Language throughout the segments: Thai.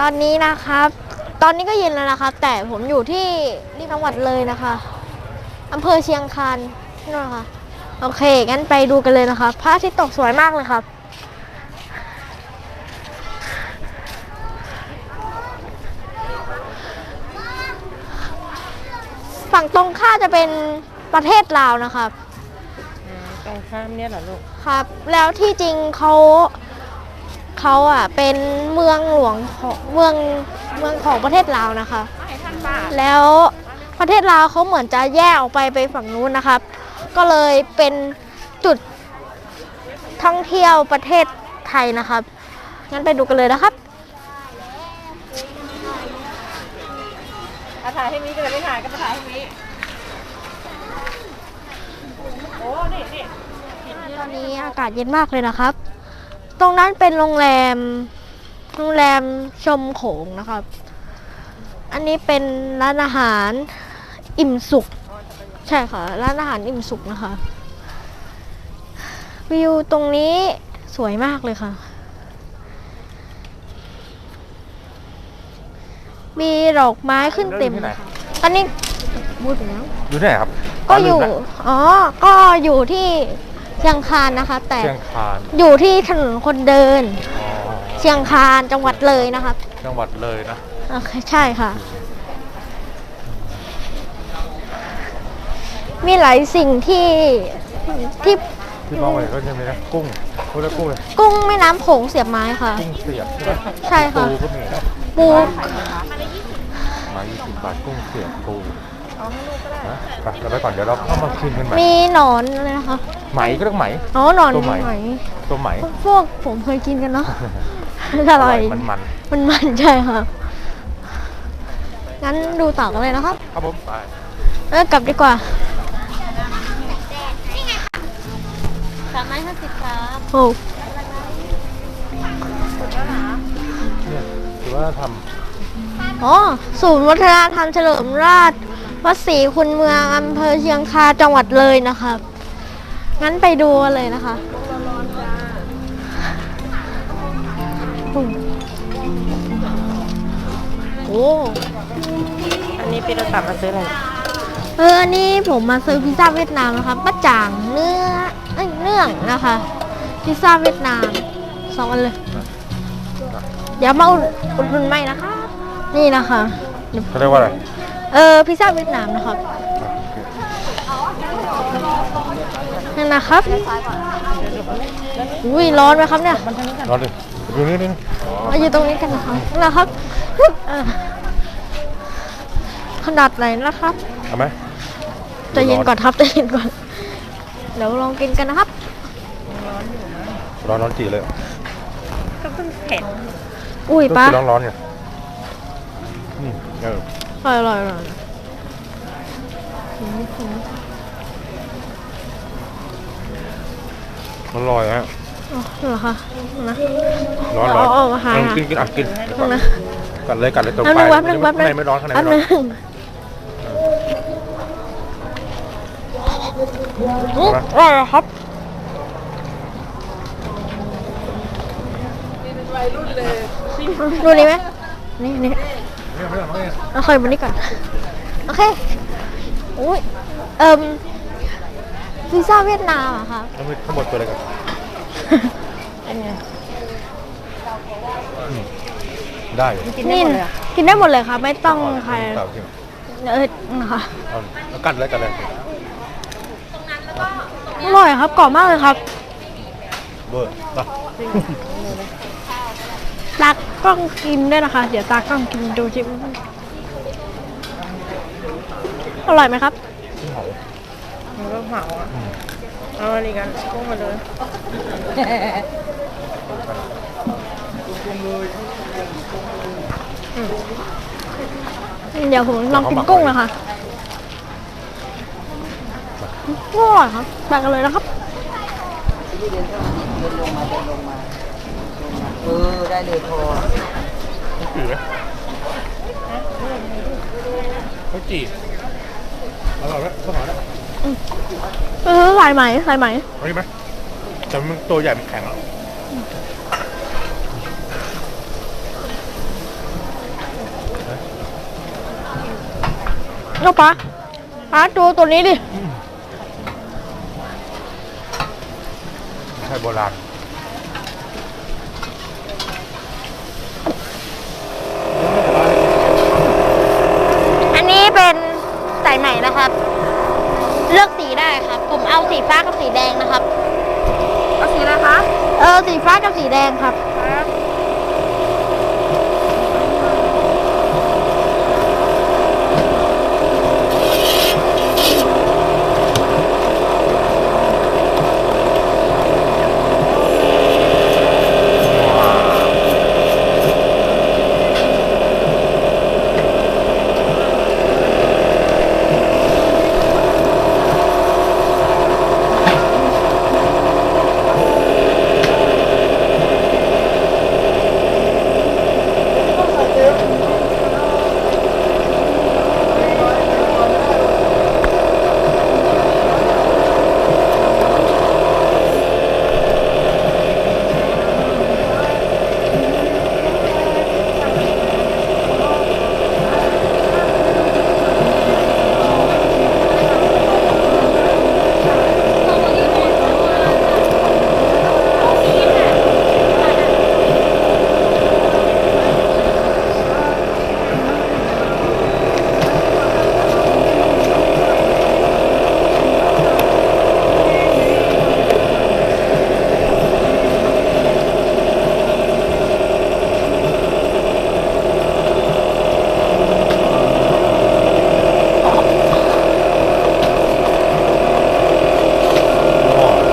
ตอนนี้นะครับ ตอนนี้ก็เย็นแล้วนะครับ แต่ผมอยู่ที่ที่จังหวัดเลยนะคะอำเภอเชียงคานนี่นนะคะโอเค งั้นไปดูกันเลยนะครับพระอาทิตย์ตกสวยมากเลยครับ ฝั่งตรงข้ามจะเป็นประเทศลาวนะครับ ตรงข้ามเนี่ยเหรอลูก ครับ แล้วที่จริงเขา เขาอะเป็นเมืองหลวงของเมืองเมืองของประเทศลาวนะคะ แล้วประเทศลาวเขาเหมือนจะแยกออกไปไปฝั่งนู้นนะครับ ก็เลยเป็นจุดท่องเที่ยวประเทศไทยนะครับ งั้นไปดูกันเลยนะครับอาถ่ายให้มีก็เลยไม่ถ่ายก็ไปถ่ายให้มีโอ้นี่นี่ตอนนี้อากาศเย็นมากเลยนะครับ ตรงนั้นเป็นโรงแรม โรงแรมชมโขงนะครับ อันนี้เป็นร้านอาหารอิ่มสุข ใช่ค่ะ ร้านอาหารอิ่มสุขนะคะ วิวตรงนี้สวยมากเลยค่ะ มีดอกไม้ขึ้นเต็มเลยค่ะตอนนี้พูดไปแล้วอยู่ที่ไหนครับก็อยู่ลืมละอ๋อ ก็อยู่ที่ เชียงคานนะคะ แต่เชียงคานอยู่ที่ถนนคนเดิน อ๋อเชียงคานจังหวัดเลยนะครับจังหวัดเลยนะโอเคใช่ค่ะ มีหลายสิ่งที่ที่ที่มองไปก็จะมีนะกุ้งพูดแล้วกุ้งเลยกุ้งแม่น้ำโขงเสียบไม้ค่ะ กุ้งเสียบใช่ไหมใช่ค่ะ ปูก็มีนะปูมายี่สิบบาทกุ้งเสียบปู นะไปเราไปก่อนเดี๋ยวเราเข้ามาชิมกันใหม่มีหนอนเลยนะคะไหมก็ต้องไหมอ๋อหนอนตัวไหมไหมตัวไหมพวกผมเคยกินกันเนาะอร่อยมันมันมันมันใช่ค่ะงั้นดูต่อกันเลยนะครับครับผมไปเออกลับดีกว่าสามร้อยห้าสิบครับโอ้เนี่ยถือว่าทอ๋อศูนย์วัฒนธรรมเฉลิมราช วัดศรีคุณเมืองอำเภอเชียงคานจังหวัดเลยนะครับ งั้นไปดูกันเลยนะคะอืมโอ้อันนี้ปีเราตัดมาซื้ออะไร เออ อันนี้ผมมาซื้อพิซซ่าเวียดนามนะคะป้าจ่างเนื้อเอ้ยเนื่องนะคะ พิซซ่าเวียดนามสองอันเลย เดี๋ยวมาอุดอุดหนุนใหม่นะคะ นี่นะคะำเขาเรียกว่าอะไร เออพิซซ่าเวียดนามนะครับนี่นะครับอุ้ยร้อนไหมครับเนี่ยรอดิดูนี่นี่อ๋อมาอยู่ตรงนี้กันนะครับนี่นะครับเออขนาดไหนนะครับเอาไหมใจะเย็นก่อนครับใจะเย็นก่อน เดี๋ยวลองกินกันนะครับ ร้อนร้อนจีเลยก็เพิ่งเผ็ดอุ้ยก็ป้าคือร้อนร้อนๆไงอืมเออ อร่อยอร่อยอร่อยอืมอืมอร่อยฮะอ๋อเหรอคะนะร้อนร้อนเอาเอามาหาลองกินกินอะกินเดี๋ยวก่อนนะกัดเลยกัดเลยตรงแป๊บไปนึงแป๊บนึงแป๊บนึข้างในไม่ร้อนข้างในแป๊บไม่นึร้อนงอืมอร่อยครับดูนี่ไหมนี่นี่ ไม่ร้อนไม่ร้อนไม่ร้อนเอาเคยมานี่ก่อน โอเคอุ้ยเอิ่มพิซซ่าเวียดนามอะครับทั้งหมดทั้งหมดตัวอะไรกันเป็นไงได้อยู่กินได้หมดเลยอะกินได้หมดเลยครับไม่ต้องใครเปล่าจริงเออนะคะเอาเอากัดเลยกัดเลยอร่อยครับกรอบมากเลยครับเบอร์ป่ะ ตากล้องกินด้วยนะคะ เดี๋ยวตากล้องกินดูจิอร่อยไหมครับที่เขามันก็เผาอะเอาอันนี้กันกุ้งมาเลยเดี๋ยวผมลองกินกุ้งนะคะอร่อยครับแบ่งกันเลยนะครับ เออ ได้เลยพอจืดไหมเขาจีบอร่อยไหมเขาหอมไหมเออลายไหมลายไหมอร่อยไหมแต่มันตัวใหญ่มันแข็งอะเอาปลาปาตัวตัวนี้ดิ ใช่โบราณ ออสีฟ้ากับสีแดงครับ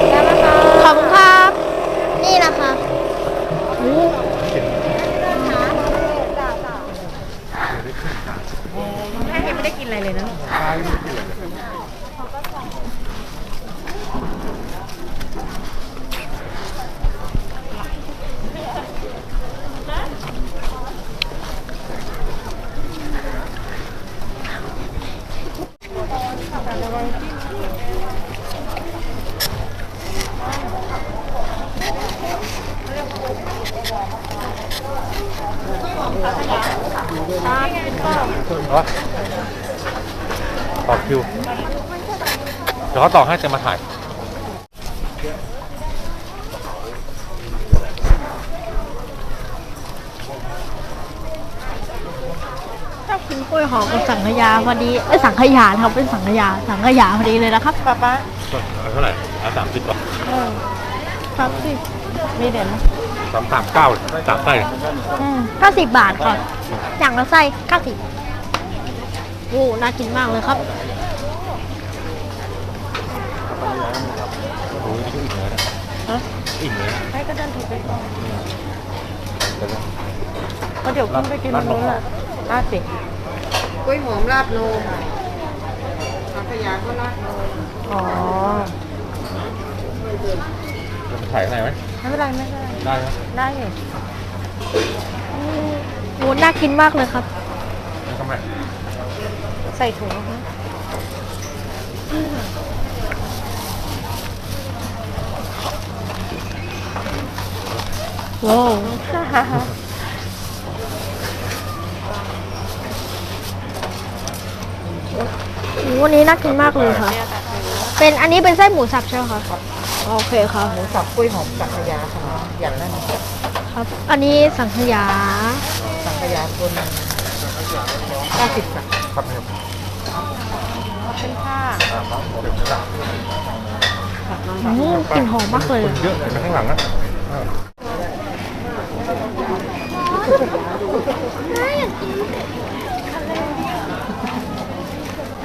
ได้ไหมคะ ขอบคุณครับ นี่นะคะโอ้ แม่ยังไม่ได้ กินอะไรเลยนะ วะต่อคิว เดี๋ยวเขาต่อให้จะมาถ่ายชอบกินกล้วยหอมกับสังขยาพอดีเอ้ยสังขยาครับเป็นสังขยาสังขยาพอดีเลยนะครับป้าป้าเท่าไหร่อะสามสิบก่อนเออครับสิมีเด่นสามสามเก้าสามไส้เก้าสิบบาทก่อนอย่างละไส้เก้าสิบโอ้น่ากินมากเลยครับ โอ้ยนี่ก็อิ่มเลยนะฮะอิ่มเลยนะให้ก็เดินถูกไปก่อนเดี๋ยวนะก็เดี๋ยวขึ้นไปกินตรงนู้นแหละราดสิกล้วยหอมราดโนมสังขยาก็ราดโนมอ๋อจะถ่ายข้างในไหมไม่เป็นไรไม่เป็นไรได้ครับได้อยู่โอ้น่ากินมากเลยครับนี่ก็ไมใส่ถุงนะคะว้าววันนี้น่ากินมากเลยค่ะ เป็นอันนี้เป็นไส้หมูสับใช่ไหมคะโอเคค่ะหมูสับกล้วยหอมสังขยาค่ะอย่างนั้นครับ อันนี้สังขยา สังขยาคนเก้าสิบค่ะครับเนี่ยเป็น ผ้าอ่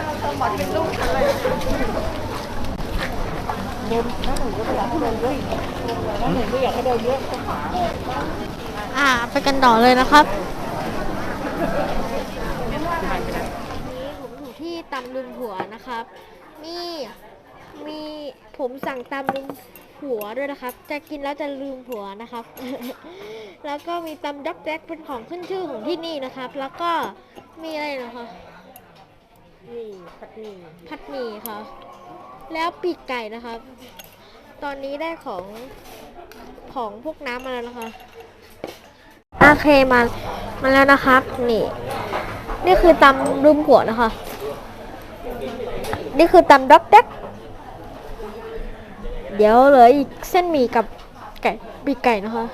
าครับเดี๋ยวจะอืมกลิ่นหอมมากเลยคนเยอะเห็นไหมข้างหลังนะอ่าอ่าไปกันต่อเลยนะครับผมอยู่ที่ตำลึงหัวนะครับ นี่ มีผมสั่งตำลึงหัวด้วยนะครับ จะกินแล้วจะลืมหัวนะครับ แล้วก็มีตำด็อกแจ๊กเป็นของขึ้นชื่อของที่นี่นะครับ แล้วก็มีอะไรนะคะนี่ผัดหมี่ผัดหมี่ค่ะ แล้วปีกไก่นะครับ ตอนนี้ได้ของของพวกน้ำมาแล้วนะคะโอเคมามาแล้วนะครับ นี่ นี่คือตำรุมหัวนะคะ นี่คือตำด็อกแดก เดี๋ยวเหลืออีกเส้นหมี่กับไก่ปีกไก่นะคะ